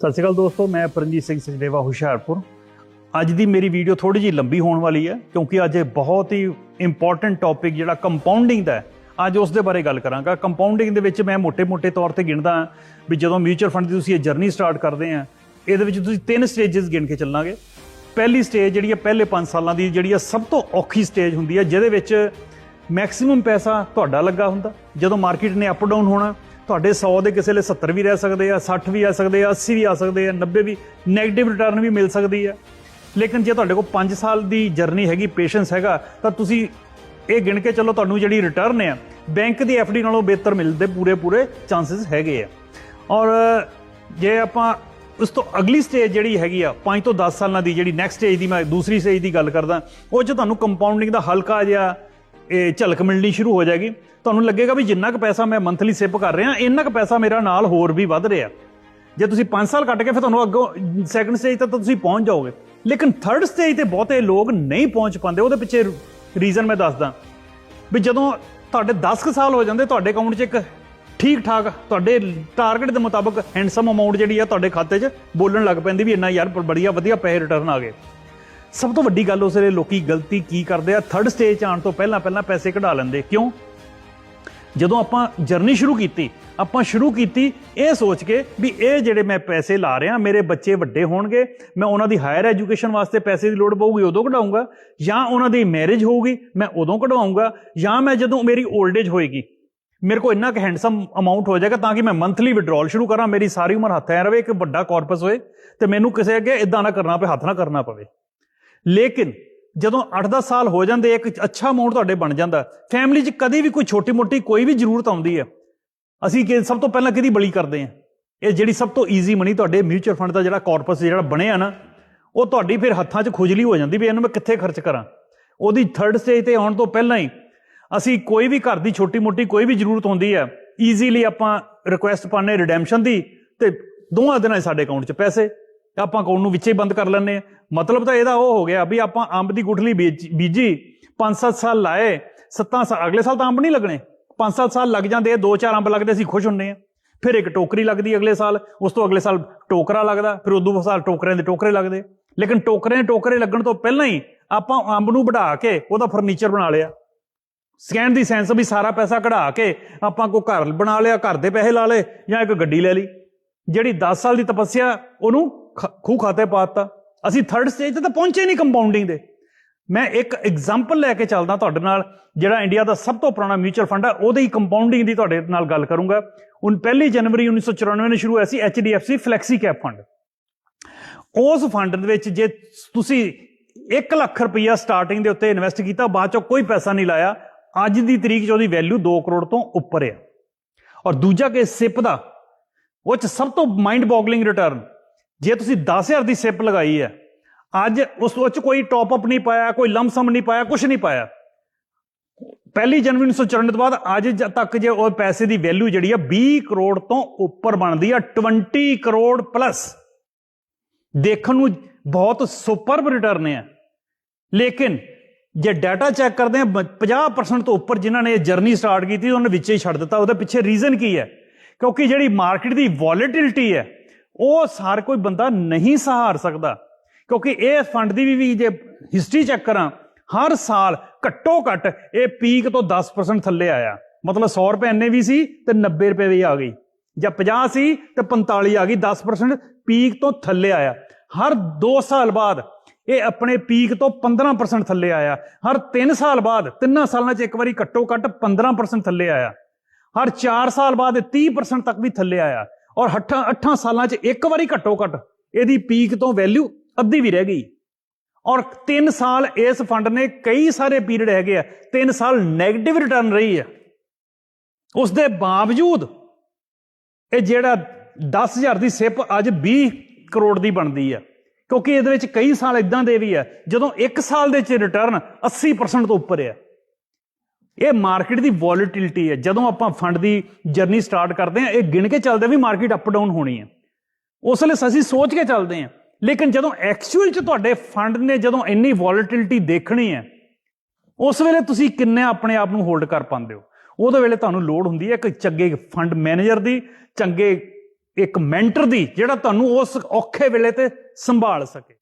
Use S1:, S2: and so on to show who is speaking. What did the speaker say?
S1: ਸਤਿ ਸ਼੍ਰੀ ਅਕਾਲ ਦੋਸਤੋ, ਮੈਂ ਪਰਮਜੀਤ ਸਿੰਘ ਸਜਦੇਵਾ, ਹੁਸ਼ਿਆਰਪੁਰ। ਅੱਜ ਦੀ ਮੇਰੀ ਵੀਡੀਓ ਥੋੜੀ ਜੀ ਲੰਬੀ ਹੋਣ ਵਾਲੀ ਹੈ, ਕਿਉਂਕਿ ਅੱਜ ਇਹ ਬਹੁਤ ਹੀ ਇੰਪੋਰਟੈਂਟ ਟੌਪਿਕ ਜਿਹੜਾ ਕੰਪਾਊਂਡਿੰਗ ਦਾ ਅੱਜ ਉਸ ਦੇ ਬਾਰੇ ਗੱਲ ਕਰਾਂਗਾ। ਕੰਪਾਊਂਡਿੰਗ ਦੇ ਵਿੱਚ ਮੈਂ ਮੋٹے-ਮੋٹے ਤੌਰ ਤੇ ਗਿਣਦਾ ਹਾਂ ਵੀ ਜਦੋਂ ਮਿਊਚੁਅਲ ਫੰਡ ਦੀ ਤੁਸੀਂ ਇਹ ਜਰਨੀ ਸਟਾਰਟ ਕਰਦੇ ਆ ਇਹਦੇ ਵਿੱਚ ਤੁਸੀਂ ਤਿੰਨ ਸਟੇजेस ਗਿਣ ਕੇ ਚੱਲਾਂਗੇ। ਪਹਿਲੀ ਸਟੇਜ ਜਿਹੜੀ ਹੈ, ਪਹਿਲੇ 5 ਸਾਲਾਂ ਦੀ ਜਿਹੜੀ ਹੈ, ਸਭ ਤੋਂ ਔਖੀ ਸਟੇਜ ਹੁੰਦੀ ਹੈ, ਜਿਹਦੇ ਵਿੱਚ ਮੈਕਸਿਮਮ ਪੈਸਾ ਤੁਹਾਡਾ ਲੱਗਾ ਹੁੰਦਾ। ਜਦੋਂ ਮਾਰਕੀਟ ਨੇ ਅਪ ਡਾਊਨ ਹੋਣਾ ਤੁਹਾਡੇ 100 ਦੇ ਕਿਸੇ ਲਈ 70 ਵੀ ਰਹਿ ਸਕਦੇ ਆ 60 ਵੀ ਆ ਸਕਦੇ ਆ 80 ਵੀ ਆ ਸਕਦੇ ਆ 90 ਵੀ 네ਗੇਟਿਵ ਰਿਟਰਨ ਵੀ ਮਿਲ ਸਕਦੀ ਆ। ਲੇਕਿਨ ਜੇ ਤੁਹਾਡੇ ਕੋਲ 5 ਸਾਲ ਦੀ ਜਰਨੀ ਹੈਗੀ ਪੇਸ਼ੈਂਸ ਹੈਗਾ, ਤਾਂ ਤੁਸੀਂ ਇਹ ਗਿਣ ਕੇ ਚੱਲੋ ਤੁਹਾਨੂੰ ਜਿਹੜੀ ਰਿਟਰਨ ਆ ਬੈਂਕ ਦੀ ਡੀ ਨਾਲੋਂ ਬਿਹਤਰ ਮਿਲਦੇ ਪੂਰੇ ਪੂਰੇ ਚਾਂਸਸ ਹੈਗੇ ਆ। ਔਰ ਜੇ ਆਪਾਂ ਉਸ ਤੋਂ ਅਗਲੀ ਸਟੇਜ ਜਿਹੜੀ ਹੈਗੀ ਆ 5 ਤੋਂ 10 ਸਾਲਾਂ ਦੀ ਜਿਹੜੀ ਨੈਕਸਟ ਸਟੇਜ ਦੀ ਮੈਂ ਦੂਸਰੀ ਸਟੇਜ ਦੀ ਗੱਲ ਕਰਦਾ, ਉਹ 'ਚ ਤੁਹਾਨੂੰ ਕੰਪਾਊਂਡਿੰਗ ਦਾ ਹਲਕਾ ਜਿਹਾ ਇਹ ਝਲਕ ਮਿਲਣੀ ਸ਼ੁਰੂ ਹੋ ਜਾਏਗੀ। ਤੁਹਾਨੂੰ ਲੱਗੇਗਾ ਵੀ ਜਿੰਨਾ ਕੁ ਪੈਸਾ ਮੈਂ ਮੰਥਲੀ ਸਿਪ ਕਰ ਰਿਹਾ, ਇੰਨਾ ਕੁ ਪੈਸਾ ਮੇਰਾ ਨਾਲ ਹੋਰ ਵੀ ਵੱਧ ਰਿਹਾ। ਜੇ ਤੁਸੀਂ 5 ਸਾਲ ਕੱਟ ਕੇ ਫਿਰ ਤੁਹਾਨੂੰ ਅੱਗੋਂ ਸੈਕੰਡ ਸਟੇਜ ਤੱਕ ਤਾਂ ਤੁਸੀਂ ਪਹੁੰਚ ਜਾਓਗੇ। ਲੇਕਿਨ ਥਰਡ ਸਟੇਜ ਤੇ ਬਹੁਤੇ ਲੋਕ ਨਹੀਂ ਪਹੁੰਚ ਪਾਉਂਦੇ, ਉਹਦੇ ਪਿੱਛੇ ਰੀਜ਼ਨ ਮੈਂ ਦੱਸਦਾ। ਵੀ ਜਦੋਂ ਤੁਹਾਡੇ 10 ਕੁ ਸਾਲ ਹੋ ਜਾਂਦੇ, ਤੁਹਾਡੇ ਅਕਾਊਂਟ 'ਚ ਇੱਕ ਠੀਕ ਠਾਕ ਤੁਹਾਡੇ ਟਾਰਗੇਟ ਦੇ ਮੁਤਾਬਕ ਹੈਂਡਸਮ ਅਮਾਉਂਟ ਜਿਹੜੀ ਆ ਤੁਹਾਡੇ ਖਾਤੇ 'ਚ ਬੋਲਣ ਲੱਗ ਪੈਂਦੀ ਵੀ ਇੰਨਾ ਯਾਰ, ਬੜੀਆ ਵਧੀਆ ਪੈਸੇ ਰਿਟਰਨ ਆ ਗਏ। ਸਭ ਤੋਂ ਵੱਡੀ ਗੱਲ ਉਸ ਵੇਲੇ ਲੋਕੀ ਗਲਤੀ ਕੀ ਕਰਦੇ ਆ? ਥਰਡ ਸਟੇਜ 'ਚ ਆਉਣ ਤੋਂ ਪਹਿਲਾਂ ਪਹਿਲਾਂ ਪੈਸੇ ਕਢਾ ਲੈਂਦੇ। ਕਿਉਂ? ਜਦੋਂ ਆਪਾਂ ਜਰਨੀ ਸ਼ੁਰੂ ਕੀਤੀ, ਆਪਾਂ ਸ਼ੁਰੂ ਕੀਤੀ ਇਹ ਸੋਚ ਕੇ ਵੀ ਇਹ ਜਿਹੜੇ ਮੈਂ ਪੈਸੇ ਲਾ ਰਿਹਾ, ਮੇਰੇ ਬੱਚੇ ਵੱਡੇ ਹੋਣਗੇ, ਮੈਂ ਉਹਨਾਂ ਦੀ ਹਾਇਰ ਐਜੂਕੇਸ਼ਨ ਵਾਸਤੇ ਪੈਸੇ ਦੀ ਲੋੜ ਪਊਗੀ, ਉਦੋਂ ਕਢਾਉਂਗਾ ਜਾਂ ਉਹਨਾਂ ਦੀ ਮੈਰਿਜ ਹੋਊਗੀ, ਮੈਂ ਉਦੋਂ ਕਢਵਾਉਂਗਾ ਜਾਂ ਮੈਂ ਜਦੋਂ ਮੇਰੀ 올ਡ ਏਜ ਹੋਏਗੀ, ਮੇਰੇ ਕੋਲ ਇੰਨਾ ਕੁ ਹੈਂਡਸਮ ਅਮਾਉਂਟ ਹੋ ਜਾਏਗਾ ਤਾਂ ਕਿ ਮੈਂ ਮੰਥਲੀ ਵਿਡਰਾਅਲ ਸ਼ੁਰੂ ਕਰਾਂ, ਮੇਰੀ ਸਾਰੀ ਉਮਰ ਹੱਥ ਐ ਰਵੇ, ਇੱਕ ਵੱਡਾ ਕਾਰਪਸ ਹੋਏ ਤੇ ਮੈਨੂੰ ਕਿਸੇ ਅੱਗੇ ਇਦਾਂ ਨਾ ਕਰਨਾ ਪਵੇ, ਹੱਥ ਨਾ ਕਰਨਾ ਪਵੇ। ਲੇਕਿਨ ਜਦੋਂ 8-10 ਸਾਲ ਹੋ ਜਾਂਦੇ, ਇੱਕ ਅੱਛਾ ਅਮਾਉਂਟ ਤੁਹਾਡੇ ਬਣ ਜਾਂਦਾ। ਫੈਮਿਲੀ 'ਚ ਕਦੀ ਵੀ ਕੋਈ ਛੋਟੀ-ਮੋਟੀ ਕੋਈ ਵੀ ਜ਼ਰੂਰਤ ਆਉਂਦੀ ਹੈ। ਅਸੀਂ ਕਿ ਸਭ ਤੋਂ ਪਹਿਲਾਂ ਕਿਹਦੀ ਬਲੀ ਕਰਦੇ ਹਾਂ? ਇਹ ਜਿਹੜੀ ਸਭ ਤੋਂ ਈਜ਼ੀ ਮਨੀ ਤੁਹਾਡੇ ਮਿਊਚੁਅਲ ਫੰਡ ਦਾ ਜਿਹੜਾ ਕਾਰਪਸ ਜਿਹੜਾ ਬਣਿਆ ਨਾ, ਉਹ ਤੁਹਾਡੀ ਫਿਰ ਹੱਥਾਂ 'ਚ ਖੁਜਲੀ ਹੋ ਜਾਂਦੀ ਵੀ ਇਹਨੂੰ ਮੈਂ ਕਿੱਥੇ ਖਰਚ ਕਰਾਂ? ਉਹਦੀ ਥਰਡ ਸਟੇਜ ਤੇ ਆਉਣ ਤੋਂ ਪਹਿਲਾਂ ਹੀ ਅਸੀਂ ਕੋਈ ਵੀ ਘਰ ਦੀ ਛੋਟੀ-ਮੋਟੀ ਕੋਈ ਵੀ ਜ਼ਰੂਰਤ ਹੁੰਦੀ ਹੈ ਈਜ਼ੀਲੀ ਆਪਾਂ ਰਿਕੁਐਸਟ ਪਾਣੇ ਰਿਡੈਂਪਸ਼ਨ ਦੀ ਤੇ ਦੋਵਾਂ ਦਿਨਾਂ ਸਾਡੇ ਅਕਾਊਂਟ 'ਚ ਪੈਸੇ। ਆਪਾਂ ਅਕਾਊਂਟ ਨੂੰ ਵਿੱਚੇ ਬੰਦ ਕਰ ਲੈਂਦੇ ਆ ਮਤਲਬ ਤਾਂ ਇਹਦਾ ਉਹ ਹੋ ਗਿਆ ਵੀ ਆਪਾਂ ਅੰਬ ਦੀ ਗੁਠਲੀ ਬੀਜ- ਬੀਜੀ 5-7 ਸਾਲ ਲਾਏ 7 ਸਾਲ, ਅਗਲੇ ਸਾਲ ਤਾਂ ਅੰਬ ਨਹੀਂ ਲੱਗਣੇ। 5-7 ਸਾਲ ਲੱਗ ਜਾਂਦੇ ਆ, ਦੋ ਚਾਰ ਅੰਬ ਲੱਗਦੇ, ਅਸੀਂ ਖੁਸ਼ ਹੁੰਨੇ ਆ ਫਿਰ ਇੱਕ ਟੋਕਰੀ ਲੱਗਦੀ ਅਗਲੇ ਸਾਲ, ਉਸ ਤੋਂ ਅਗਲੇ ਸਾਲ ਟੋਕਰਾ ਲੱਗਦਾ, ਫਿਰ ਉਦੋਂ ਸਾਲ ਟੋਕਰਿਆਂ ਦੇ ਟੋਕਰੇ ਲੱਗਦੇ। ਲੇਕਿਨ ਟੋਕਰੇ ਟੋਕਰੇ ਲੱਗਣ ਤੋਂ ਪਹਿਲਾਂ ਹੀ ਆਪਾਂ ਅੰਬ ਨੂੰ ਵਢਾ ਕੇ ਉਹਦਾ ਫਰਨੀਚਰ ਬਣਾ ਲਿਆ। ਸਕੈਨ ਦੀ ਸੈਂਸ ਵੀ ਸਾਰਾ ਪੈਸਾ ਕਢਾ ਕੇ ਆਪਾਂ ਕੋ ਘਰ ਬਣਾ ਲਿਆ, ਘਰ ਦੇ ਪੈਸੇ ਲਾ ਲਏ ਜਾਂ ਇੱਕ ਗੱਡੀ ਲੈ ਲਈ। ਜਿਹੜੀ 10 ਸਾਲ ਦੀ ਤਪੱਸਿਆ, ਉਹਨੂੰ ਖ- ਖੂਹ ਖਾਤੇ ਪਾਤਾ। ਅਸੀਂ ਥਰਡ ਸਟੇਜ ਤੇ ਤਾਂ ਪਹੁੰਚੇ ਨਹੀਂ ਕੰਪਾਊਂਡਿੰਗ ਦੇ। ਮੈਂ ਇੱਕ ਐਗਜ਼ਾਮਪਲ ਲੈ ਕੇ ਚੱਲਦਾ ਤੁਹਾਡੇ ਨਾਲ, ਜਿਹੜਾ ਇੰਡੀਆ ਦਾ ਸਭ ਤੋਂ ਪੁਰਾਣਾ ਮਿਊਚੁਅਲ ਫੰਡ ਹੈ, ਉਹਦੇ ਹੀ ਕੰਪਾਊਂਡਿੰਗ ਦੀ ਤੁਹਾਡੇ ਨਾਲ ਗੱਲ ਕਰੂੰਗਾ। ਹੁਣ ਪਹਿਲੀ ਜਨਵਰੀ 1994 ਨੂੰ ਸ਼ੁਰੂ ਹੋਇਆ ਸੀ HDFC ਫਲੈਕਸੀ ਕੈਪ ਫੰਡ ਉਸ ਫੰਡ ਦੇ ਵਿੱਚ ਜੇ ਤੁਸੀਂ 1 ਲੱਖ ਰੁਪਈਆ ਸਟਾਰਟਿੰਗ ਦੇ ਉੱਤੇ ਇਨਵੈਸਟ ਕੀਤਾ, ਬਾਅਦ ਚੋਂ ਕੋਈ ਪੈਸਾ ਨਹੀਂ ਲਾਇਆ, ਅੱਜ ਦੀ ਤਰੀਕ 'ਚ ਉਹਦੀ ਵੈਲਿਊ 2 ਕਰੋੜ ਤੋਂ ਉੱਪਰ ਹੈ ਔਰ ਦੂਜਾ ਕੇਸ ਸਿਪ ਦਾ, ਉਹ 'ਚ ਸਭ ਤੋਂ ਮਾਈਂਡ ਬੋਗਲਿੰਗ ਰਿਟਰਨ ਜੇ ਤੁਸੀਂ 10000 ਦੀ ਸਿਪ ਲਗਾਈ ਹੈ, ਅੱਜ ਉਸ ਵਿੱਚ ਕੋਈ ਟੌਪ ਅਪ ਨਹੀਂ ਪਾਇਆ, ਕੋਈ ਲੰਮ ਸਮ ਨਹੀਂ ਪਾਇਆ ਕੁਝ ਨਹੀਂ ਪਾਇਆ। ਪਹਿਲੀ ਜਨਵਰੀ 1994 ਤੋਂ ਬਾਅਦ ਅੱਜ ਤੱਕ ਜੇ ਉਹ ਪੈਸੇ ਦੀ ਵੈਲਿਊ ਜਿਹੜੀ ਆ 20 ਕਰੋੜ ਤੋਂ ਉੱਪਰ ਬਣਦੀ ਆ 20 ਕਰੋੜ ਪਲੱਸ ਦੇਖਣ ਨੂੰ ਬਹੁਤ ਸੁਪਰਬ ਰਿਟਰਨ ਹੈ ਲੇਕਿਨ ਜੇ ਡਾਟਾ ਚੈੱਕ ਕਰਦੇ ਆ, ਬ- 50% ਤੋਂ ਉੱਪਰ ਜਿਨ੍ਹਾਂ ਨੇ ਇਹ ਜਰਨੀ ਸਟਾਰਟ ਕੀਤੀ, ਉਹਨਾਂ ਨੇ ਵਿੱਚੇ ਹੀ ਛੱਡ ਦਿੱਤਾ। ਉਹਦੇ ਪਿੱਛੇ ਰੀਜ਼ਨ ਕੀ ਹੈ? ਕਿਉਂਕਿ ਜਿਹੜੀ ਮਾਰਕੀਟ ਦੀ ਵੋਲੇਟਿਲਿਟੀ ਹੈ ਉਹ ਸਾਰ ਕੋਈ ਬੰਦਾ ਨਹੀਂ ਸਹਾਰ ਸਕਦਾ। ਕਿਉਂਕਿ ਇਹ ਫੰਡ ਦੀ ਵੀ ਜੇ ਹਿਸਟਰੀ ਚੈੱਕ ਕਰਾਂ, ਹਰ ਸਾਲ ਘੱਟੋ ਘੱਟ ਇਹ ਪੀਕ ਤੋਂ 10% ਥੱਲੇ ਆਇਆ। ਮਤਲਬ 100 ਰੁਪਏ ਇੰਨੇ ਵੀ ਸੀ ਤੇ 90 ਰੁਪਏ ਵੀ ਆ ਗਈ। ਜਾਂ 50 ਸੀ ਤੇ 45 ਆ ਗਈ 10% ਪੀਕ ਤੋਂ ਥੱਲੇ ਆਇਆ। ਹਰ 2 ਸਾਲ ਬਾਅਦ ਇਹ ਆਪਣੇ ਪੀਕ ਤੋਂ 15% ਥੱਲੇ ਆਇਆ। ਹਰ 3 ਸਾਲ ਬਾਅਦ, ਤਿੰਨਾਂ ਸਾਲਾਂ 'ਚ ਇੱਕ ਵਾਰੀ ਘੱਟੋ ਘੱਟ 15% ਥੱਲੇ ਆਇਆ। ਹਰ 4 ਸਾਲ ਬਾਅਦ ਇਹ 30% ਤੱਕ ਵੀ ਥੱਲੇ ਆਇਆ। ਔਰ 8 8 ਸਾਲਾਂ 'ਚ ਇੱਕ ਵਾਰੀ ਘੱਟੋ ਘੱਟ ਇਹਦੀ ਪੀਕ ਤੋਂ ਵੈਲਿਊ ਅੱਧੀ ਵੀ ਰਹਿ ਗਈ। ਔਰ 3 ਸਾਲ ਇਸ ਫੰਡ ਨੇ ਕਈ ਸਾਰੇ ਪੀਰੀਅਡ ਹੈਗੇ ਆ 3 ਸਾਲ 네ਗੇਟਿਵ ਰਿਟਰਨ ਰਹੀ ਹੈ ਉਸ ਦੇ ਬਾਵਜੂਦ ਇਹ ਜਿਹੜਾ 10000 ਦੀ ਸਿਪ ਅੱਜ 20 ਕਰੋੜ ਦੀ ਬਣਦੀ ਹੈ ਕਿਉਂਕਿ ਇਹਦੇ ਵਿੱਚ ਕਈ ਸਾਲ ਇਦਾਂ ਦੇ ਵੀ ਆ, ਜਦੋਂ 1 ਸਾਲ ਦੇ ਚ ਰਿਟਰਨ 80% ਤੋਂ ਉੱਪਰ ਹੈ ਇਹ ਮਾਰਕੀਟ ਦੀ ਵੋਲੇਟਿਲਿਟੀ ਹੈ। ਜਦੋਂ ਆਪਾਂ ਫੰਡ ਦੀ ਜਰਨੀ ਸਟਾਰਟ ਕਰਦੇ ਹਾਂ, ਇਹ ਗਿਣ ਕੇ ਚੱਲਦੇ ਵੀ ਮਾਰਕੀਟ ਅਪ ਡਾਊਨ ਹੋਣੀ ਹੈ। ਉਸ ਵੇਲੇ ਅਸੀਂ ਸੋਚ ਕੇ ਚੱਲਦੇ ਹਾਂ। ਲੇਕਿਨ ਜਦੋਂ ਐਕਚੁਅਲ ਚ ਤੁਹਾਡੇ ਫੰਡ ਨੇ ਜਦੋਂ ਇੰਨੀ ਵੋਲੇਟਿਲਿਟੀ ਦੇਖਣੀ ਹੈ, ਉਸ ਵੇਲੇ ਤੁਸੀਂ ਕਿੰਨੇ ਆਪਣੇ ਆਪ ਨੂੰ ਹੋਲਡ ਕਰ ਪਾਉਂਦੇ ਹੋ? ਉਹਦੇ ਵੇਲੇ ਤੁਹਾਨੂੰ ਲੋੜ ਹੁੰਦੀ ਹੈ ਇੱਕ ਚੰਗੇ ਫੰਡ ਮੈਨੇਜਰ ਦੀ, ਚੰਗੇ ਇੱਕ ਮੈਂਟਰ ਦੀ, ਜਿਹੜਾ ਤੁਹਾਨੂੰ ਉਸ ਔਖੇ ਵੇਲੇ ਤੇ ਸੰਭਾਲ ਸਕੇ।